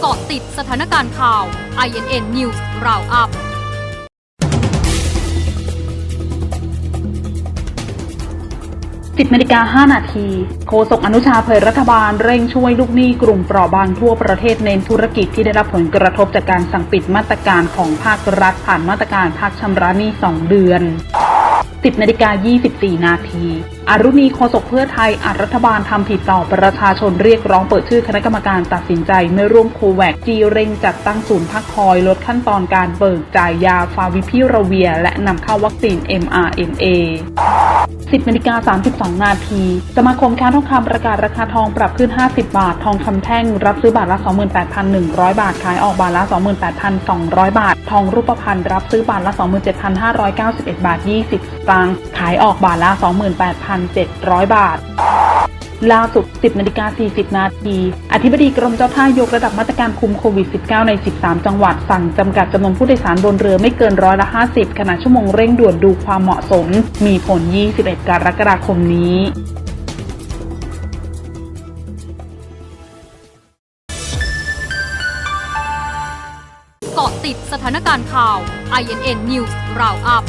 เกาะติดสถานการณ์ข่าว INN News Roundup 10นาฬิกา5นาที โฆษกอนุชาเผยรัฐบาลเร่งช่วยลูกหนี้กลุ่มเปราะบางทั่วประเทศเน้นธุรกิจที่ได้รับผลกระทบจากการสั่งปิดมาตรการของภาครัฐผ่านมาตรการพักชำระหนี้ 2 เดือน 10นาฬิกา24 นาทีอารุณีโฆษกเพื่อไทยอาจรัฐบาลทำผิดต่อประชาชนเรียกร้องเปิดชื่อคณะกรรมการตัดสินใจไม่ร่วมโควกจีเร่งจัดตั้งศูนย์พักคอยลดขั้นตอนการเบิกจ่ายยาฟาวิพิราเวีย และนำเข้าวัคซีน mRNA 10นาฬิกา32 นาที สมาคมค้าทองคำประกาศราคาทองปรับขึ้น 50 บาท ทองคำแท่ง รับซื้อบาทละ 28,100 บาท ขายออกบาทละ 28,200 บาท ทองรูปพรรณรับซื้อบาทละ 27,591 บาท 20สตางค์ ขายออกบาทละ 28,700 บาท ล่าสุด 10นาฬิกา40 นาที อธิบดีกรมเจ้าท่ายกระดับมาตรการคุมโควิด -19 ใน 13 จังหวัด สั่งจำกัดจำนวนผู้โดยสารบนเรือไม่เกินร้อยละ 50 ขณะชั่วโมงเร่งด่วนดูความเหมาะสม มีผล 21 กรกฎาคมนี้เกาะติดสถานการณ์ข่าว INN News Roundup